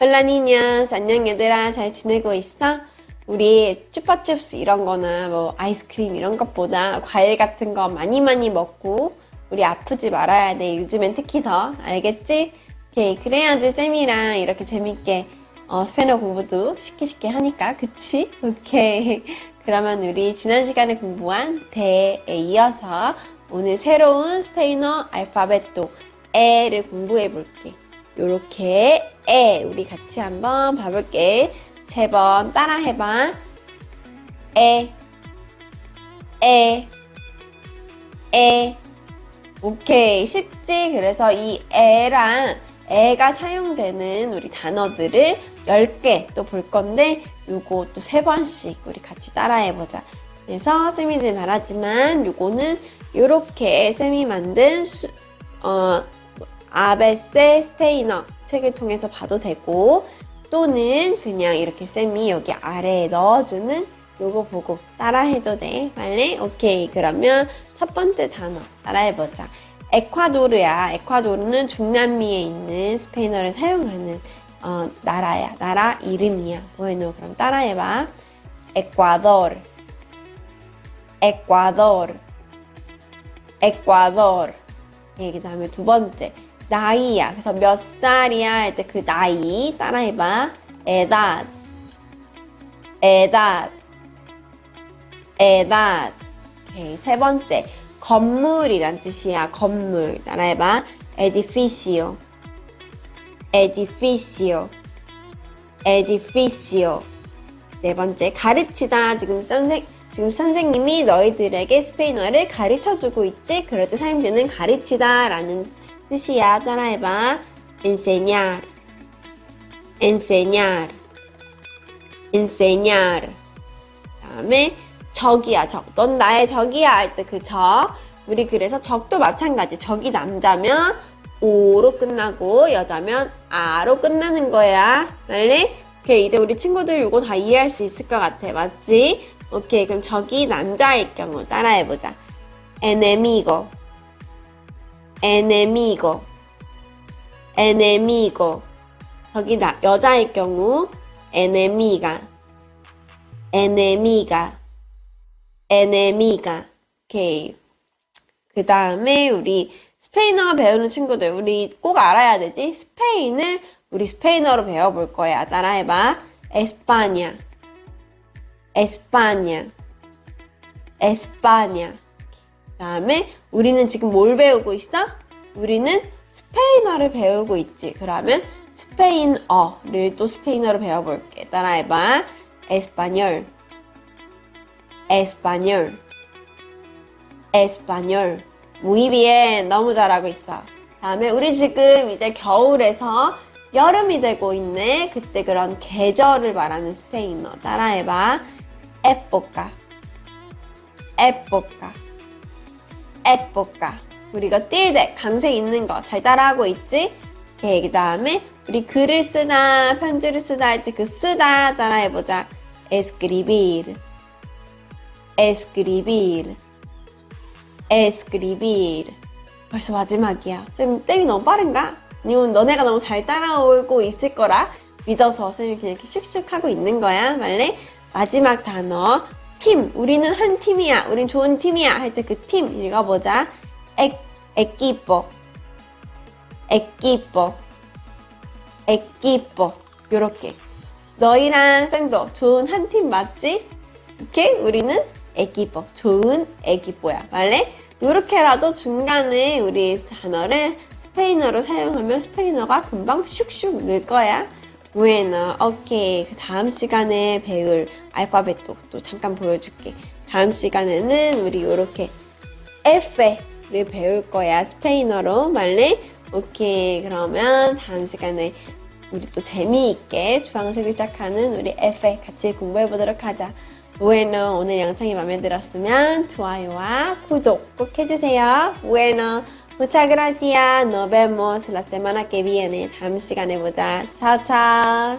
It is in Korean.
홀라니냐스 안녕 얘들아 잘 지내고 있어? 우리 쭈파춥스 이런 거나 뭐 아이스크림 이런 것보다 과일 같은 거 많이 많이 먹고 우리 아프지 말아야 돼 요즘엔 특히 더 알겠지? 오케이 그래야지 쌤이랑 이렇게 재밌게 어, 스페인어 공부도 쉽게 쉽게 하니까 그치? 오케이 그러면 우리 지난 시간에 공부한 대에 이어서 오늘 새로운 스페인어 알파벳도 에를 공부해 볼게 요렇게 에 우리 같이 한번 봐볼게 세 번 따라 해봐 에 에, 에. 오케이. 쉽지? 그래서 이 에랑 에가 사용되는 우리 단어들을 10개 또 볼 건데, 요거 또 세 번씩 우리 같이 따라해 보자. 그래서 쌤이들 말하지만 요거는 요렇게 쌤이 만든 수, 어, 아베세 스페인어 책을 통해서 봐도 되고, 또는 그냥 이렇게 쌤이 여기 아래에 넣어주는 요거 보고 따라해도 돼. 빨리? 오케이. 그러면 첫 번째 단어 따라해보자. 에콰도르야. 에콰도르는 중남미에 있는 스페인어를 사용하는 어, 나라야. 나라 이름이야. bueno, 그럼 따라해봐. 에콰도르. 에콰도르. 에콰도르. 예, 그 다음에 두 번째. 나이야. 그래서 몇 살이야 할 때 그 나이 따라해봐. edad. edad. 오케이, 세 번째. 건물이란 뜻이야. 건물. 따라해봐. edificio. edificio. edificio. 네 번째. 가르치다. 지금 선생, 지금 선생님이 너희들에게 스페인어를 가르쳐 주고 있지? 그럴 때 사용되는 가르치다 라는 뜻이야. 따라해봐. enseñar. enseñar. enseñar. 다음에 적이야 적. 넌 나의 적이야 할 때 그 적. 우리 그래서 적도 마찬가지. 적이 남자면 오로 끝나고 여자면 아로 끝나는 거야. 빨리? 오케이 이제 우리 친구들 이거 다 이해할 수 있을 것 같아. 맞지? 오케이 그럼 적이 남자일 경우 따라해보자. enemigo. Enemigo. enemigo. 적이 나 여자일 경우 enemiga. enemiga. enemiga. 오케이. 그 다음에 우리 스페인어 배우는 친구들, 우리 꼭 알아야 되지? 스페인을 우리 스페인어로 배워볼 거야. 따라해봐. 에스파냐. 에스파냐. 에스파냐. 그 다음에 우리는 지금 뭘 배우고 있어? 우리는 스페인어를 배우고 있지. 그러면 스페인어를 또 스페인어로 배워볼게. 따라해봐. 에스파뇰. 에스파뇰. 에스파뇰. Muy bien. 너무 잘하고 있어. 다음에 우리 지금 이제 겨울에서 여름이 되고 있네. 그때 그런 계절을 말하는 스페인어. 따라해봐. Época. 우리가 뛸때 강세 있는 거 잘 따라하고 있지? 오케이. 그 다음에 우리 글을 쓰다, 편지를 쓰다 할때 그 쓰다 따라해보자. escribir. escribir. escribir. 벌써 마지막이야. 쌤, 쌤이 너무 빠른가? 아니면 너네가 너무 잘 따라오고 있을 거라 믿어서 쌤이 그냥 이렇게 슉슉 하고 있는 거야. 말래? 마지막 단어. 팀. 우리는 한 팀이야. 우린 좋은 팀이야. 할 때 그 팀 읽어보자. 에, equipo. equipo. equipo. 요렇게. 너희랑 쌤도 좋은 한 팀 맞지? 오케이? 우리는 에기뽀. 좋은 에기뽀야. 말래? 요렇게라도 중간에 우리 단어를 스페인어로 사용하면 스페인어가 금방 슉슉 늘 거야. Bueno, 오케이. 그 다음 시간에 배울 알파벳도 또 잠깐 보여줄게. 다음 시간에는 우리 요렇게 F를 배울 거야. 스페인어로. 말래? 오케이. 그러면 다음 시간에 우리 또 재미있게 주황색을 시작하는 우리 F 같이 공부해 보도록 하자. bueno, 오늘 영상이 마음에 들었으면 좋아요와 구독 꼭 해주세요. bueno, muchas gracias. Nos vemos la semana que viene. 다음 시간에 보자. 차오 차오.